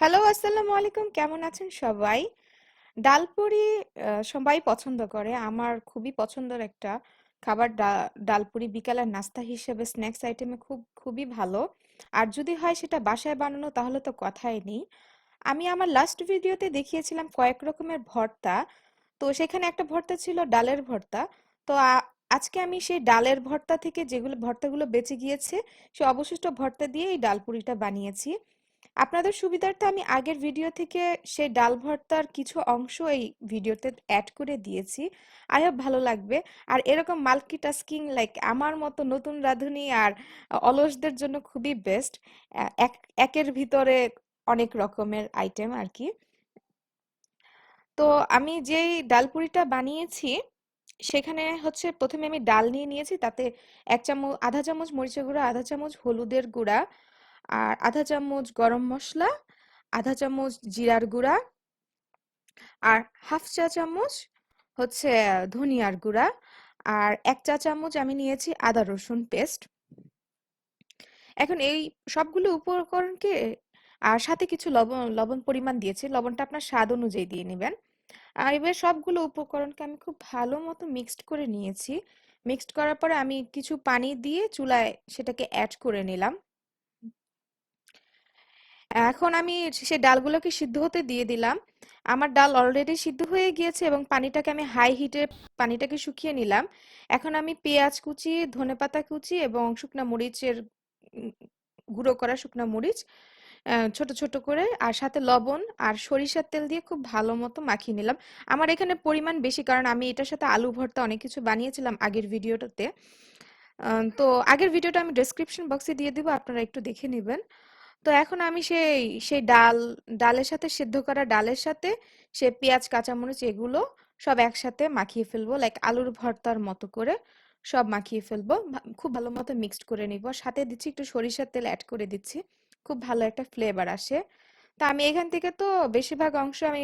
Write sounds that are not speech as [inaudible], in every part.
Hello, আসসালামু আলাইকুম। কেমন আছেন সবাই? ডালপুরি সবাই পছন্দ করে। আমার খুবই পছন্দের একটা খাবার ডালপুরি বিকালের নাস্তা হিসেবে স্ন্যাক্স আইটেমে খুব, খুবই ভালো। আর যদি হয় সেটা বাসায় বানানো তাহলে তো কথাই নেই। আমি আমার লাস্ট ভিডিওতে দেখিয়েছিলাম কয়েক রকমের ভর্তা। তো সেখানে একটা ভর্তা ছিল ডালের ভর্তা। তো আজকে আমি সেই ডালের ভর্তা থেকে যেগুলো, ভর্তাগুলো বেঁচে গিয়েছে, সে অবশিষ্ট ভর্তা দিয়ে এই ডালপুরিটা বানিয়েছি। আপনাদের সুবিধার্থে আমি আগের ভিডিও থেকে সেই ডাল ভর্তার কিছু অংশ এই ভিডিওতে অ্যাড করে দিয়েছি। আই হোপ ভালো লাগবে। আর এরকম মাল্টিটাস্কিং লাইক আমার মতো নতুন রাঁধুনি আর অলসদের জন্য খুবই বেস্ট এক, একের ভিতরে অনেক রকমের আইটেম আর কি। তো আমি যেই ডালপুরিটা বানিয়েছি, সেখানে হচ্ছে প্রথমে আমি ডাল নিয়ে নিয়েছি, তাতে এক চামচ, আধা চামচ মরিচের গুঁড়া, আধা চামচ হলুদের গুঁড়া আর আধা চামচ গরম মশলা, আধা চামচ জিরার গুঁড়া আর হাফ চা চামচ হচ্ছে ধনিয়ার গুঁড়া আর এক চা চামচ আমি নিয়েছি আদা রসুন পেস্ট। এখন এই সবগুলো উপকরণকে আর সাথে কিছু লবণ লবণ পরিমাণ দিয়েছি, লবণটা আপনার স্বাদ অনুযায়ী দিয়ে নেবেন। আর এবার সবগুলো উপকরণকে আমি খুব ভালো মতো মিক্সড করে নিয়েছি। মিক্সড করার পরে আমি কিছু পানি দিয়ে চুলায় সেটাকে অ্যাড করে নিলাম। এখন আমি সে ডালগুলোকে সিদ্ধ হতে দিয়ে দিলাম। আমার ডাল অলরেডি সিদ্ধ হয়ে গিয়েছে এবং পানিটাকে আমি হাই হিটে পানিটাকে শুকিয়ে নিলাম। এখন আমি পেঁয়াজ কুচি, ধনেপাতা কুচি এবং শুকনা মরিচের গুঁড়ো করা শুকনা মরিচ ছোট ছোট করে আর সাথে লবণ আর সরিষার তেল দিয়ে খুব ভালো মতো মাখিয়ে নিলাম। আমার এখানে পরিমাণ বেশি কারণ আমি এটার সাথে আলু ভর্তা অনেক কিছু বানিয়েছিলাম আগের ভিডিওটাতে। তো আগের ভিডিওটা আমি ডেসক্রিপশন বক্সে দিয়ে দিব, আপনারা একটু দেখে নেবেন। তো এখন আমি সেই সেই ডাল, ডালের সাথে সিদ্ধ করা ডালের সাথে সে পেঁয়াজ, কাঁচামরিচ এগুলো সব একসাথে মাখিয়ে ফেলব লাইক আলুর ভর্তার মতো করে সব মাখিয়ে ফেলব। খুব ভালো মতো মিক্সড করে নিব। সাথে দিচ্ছি একটু সরিষার তেল অ্যাড করে দিচ্ছি। খুব ভালো একটা ফ্লেভার আসে। তা আমি এখান থেকে তো বেশিরভাগ অংশ আমি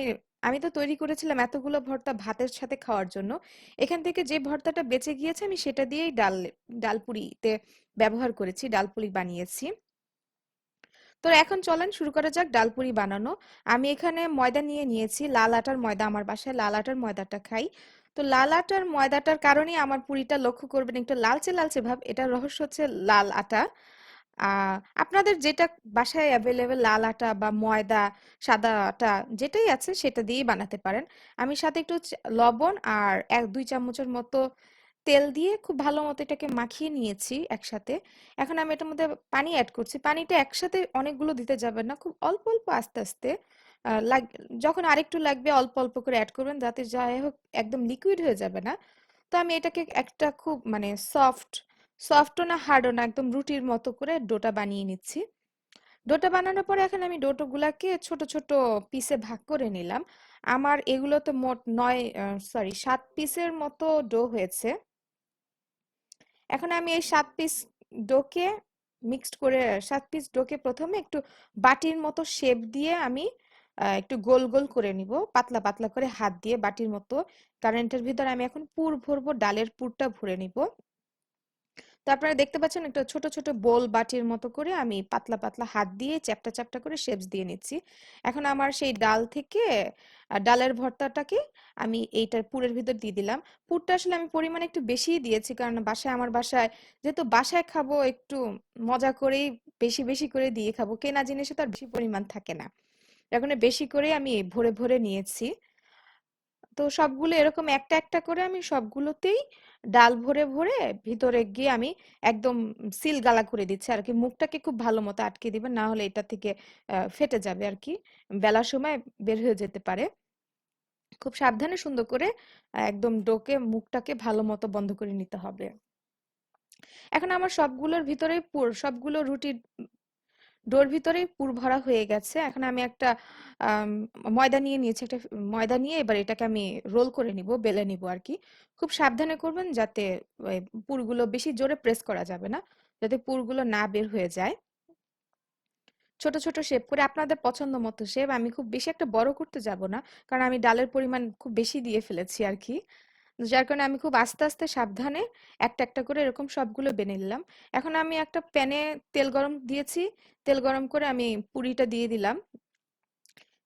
আমি তো তৈরি করেছিলাম এতগুলো ভর্তা ভাতের সাথে খাওয়ার জন্য। এখান থেকে যে ভর্তাটা বেঁচে গিয়েছে আমি সেটা দিয়েই ডাল, ডালপুরিতে ব্যবহার করেছি, ডালপুরি বানিয়েছি। তো এখন চলেন, শুরু করা যাক ডালপুরি বানানো। আমি এখানে ময়দা নিয়ে নিয়েছি। লাল আটার ময়দা আমার বাসায়, লাল আটার ময়দাটা খাই। তো লাল আটার ময়দাটার কারণেই আমার পুরিটা লক্ষ্য করবেন একটু লালচে লালচে ভাব। এটা রহস্য হচ্ছে লাল আটা। আপনাদের যেটা বাসায় অ্যাভেলেবেল লাল আটা বা ময়দা, সাদা আটা যেটাই আছে সেটা দিয়েই বানাতে পারেন। আমি সাথে একটু লবণ আর এক, দুই চামচের মতো তেল দিয়ে খুব ভালো মতো এটাকে মাখিয়ে নিয়েছি একসাথে। এখন আমি এটার মধ্যে পানি অ্যাড করছি। পানিটা একসাথে অনেকগুলো দিতে যাবেন না, খুব অল্প অল্প, আস্তে আস্তে। লাগ, যখন আরেকটু লাগবে অল্প অল্প করে অ্যাড করবেন যাতে যাই হোক একদম লিকুইড হয়ে যাবে না। তো আমি এটাকে একটা খুব মানে সফট সফটও না হার্ডও না, একদম রুটির মতো করে ডোটা বানিয়ে নিচ্ছি। ডোটা বানানোর পরে এখন আমি ডোটোগুলাকে ছোট ছোট পিসে ভাগ করে নিলাম। আমার এগুলো তো মোট নয় সরি সাত পিসের মতো ডো হয়েছে। এখন আমি এই সাত পিস ডোকে মিক্সড করে, সাত পিস ডোকে প্রথমে একটু বাটির মতো শেপ দিয়ে আমি একটু গোল গোল করে নিব। পাতলা পাতলা করে হাত দিয়ে বাটির মতো। কারেন্টের ভিতরে আমি এখন পুর ভরবো, ডালের পুরটা ভরে নিব। তো আপনারা দেখতে পাচ্ছেন একটা ছোট ছোট বোল বাটির মতো করে আমি পাতলা পাতলা হাত দিয়ে চ্যাপটা চ্যাপটা করে শেপস দিয়ে নিচ্ছি। এখন আমার সেই ডাল থেকে ডালের ভর্তাটাকে আমি এইটার পুরের ভিতর দিয়ে দিলাম। পুরটা আসলে আমি পরিমাণে একটু বেশিই দিয়েছি কারণ বাসায়, আমার বাসায় যেহেতু বাসায় খাব একটু মজা করেই বেশি বেশি করে দিয়ে খাব। কেনা জিনিসে তো আর বেশি পরিমাণ থাকে না। এখন বেশি করে আমি ভরে ভরে নিয়েছি। তো সবগুলো এরকম একটা একটা করে আমি সবগুলোতেই ডাল ভরে ভরে ভিতরে গিয়ে আমি একদম সিল গালা করে দিচ্ছি। আর কি মুখটাকে খুব ভালো মতো আটকে দিবেন, না হলে এটা থেকে ফেটে যাবে আর কি। বেলার সময় বের হয়ে যেতে পারে। খুব সাবধানে সুন্দর করে একদম ডোকে মুখটাকে ভালো মতো বন্ধ করে নিতে হবে। এখন আমার সবগুলোর ভিতরে সবগুলো রুটির ডোর ভিতরে পুর ভরা হয়ে গেছে। এখন আমি একটা ময়দা নিয়ে নিয়েছি, একটা ময়দা নিয়ে এবার এটাকে আমি রোল করে নিব, বেলে নিব আর কি খুব সাবধানে করবেন যাতে পুরগুলো বেশি জোরে প্রেস করা যাবে না, যাতে পুরগুলো না বের হয়ে যায়। ছোট ছোট শেপ করে আপনাদের পছন্দ মতো শেপ আমি খুব বেশি একটা বড় করতে যাব না, কারণ আমি ডালের পরিমাণ খুব বেশি দিয়ে ফেলেছি আর কি যার কারণে আমি খুব আস্তে আস্তে সাবধানে একটা একটা করে এরকম সবগুলো বেনে নিলাম। এখন আমি একটা প্যানে তেল গরম দিয়েছি। তেল গরম করে আমি পুরিটা দিয়ে দিলাম।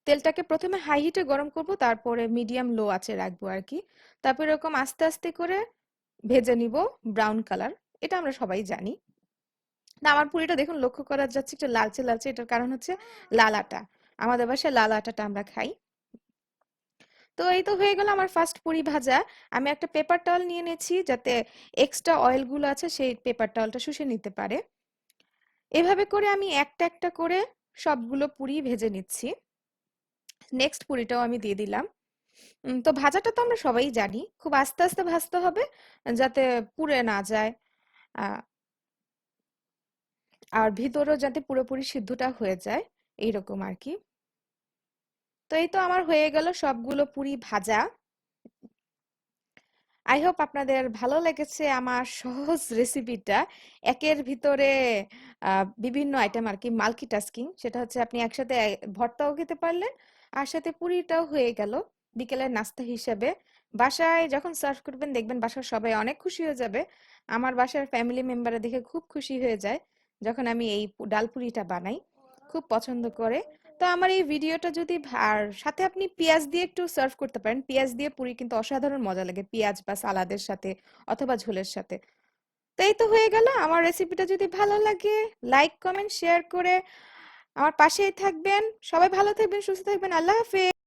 তেলটাকে প্রথমে হাই হিটে গরম করব তারপরে মিডিয়াম লো আছে রাখব আর কি তারপর এরকম আস্তে আস্তে করে ভেজে নিব ব্রাউন কালার এটা আমরা সবাই জানি। না আমার পুরিটা দেখুন লক্ষ্য করা যাচ্ছে একটু লালচে লালচে এটার কারণ হচ্ছে লাল আটা। আমাদের বাসায় লাল আটাটা আমরা খাই। তো এই তো হয়ে গেল আমার ফার্স্ট পুরি ভাজা। আমি একটা পেপার টাওয়াল নিয়ে নিয়েছি যাতে এক্সট্রা অয়েলগুলো আছে সেই পেপার টাওয়ালটা শুষে নিতে পারে। এভাবে করে আমি একটা একটা করে সবগুলো পুরি ভেজে নিচ্ছি। নেক্সট পুরিটাও আমি দিয়ে দিলাম। তো ভাজাটা তো আমরা সবাই জানি, খুব আস্তে আস্তে ভাজতে হবে যাতে পুড়ে না যায়। আর ভিতরেও যাতে পুরোপুরি সিদ্ধটা হয়ে যায়, এইরকম আর কি। তো এই তো আমার হয়ে গেল সবগুলো পুরি ভাজা। আই হোপ আপনাদের ভালো লেগেছে আমার সহজ [laughs] রেসিপিটা একের ভিতরে বিভিন্ন আইটেম আর কি মাল্টিটাস্কিং সেটা হচ্ছে আপনি একসাথে ভর্তাও খেতে পারলেন, আর সাথে পুরিটাও হয়ে গেল বিকেলের নাস্তা হিসেবে। বাসায় যখন সার্ভ করবেন, দেখবেন বাসার সবাই অনেক খুশি হয়ে যাবে। আমার বাসার ফ্যামিলি মেম্বাররা দেখে খুব খুশি হয়ে যায়, যখন আমি এই পু- ডাল পুরিটা বানাই। খুব পছন্দ করে। তো আমার এই ভিডিওটা যদি আর সাথে আপনি পেঁয়াজ দিয়ে একটু সার্ভ করতে পারেন। পেঁয়াজ দিয়ে পুরি কিন্তু অসাধারণ মজা লাগে। পেঁয়াজ বা সালাদের সাথে অথবা ঝোলের সাথে। তো এই তো হয়ে গেল। আমার রেসিপিটা যদি ভালো লাগে লাইক কমেন্ট শেয়ার করে আমার পাশেই থাকবেন। সবাই ভালো থাকবেন, সুস্থ থাকবেন। আল্লাহ হাফেজ।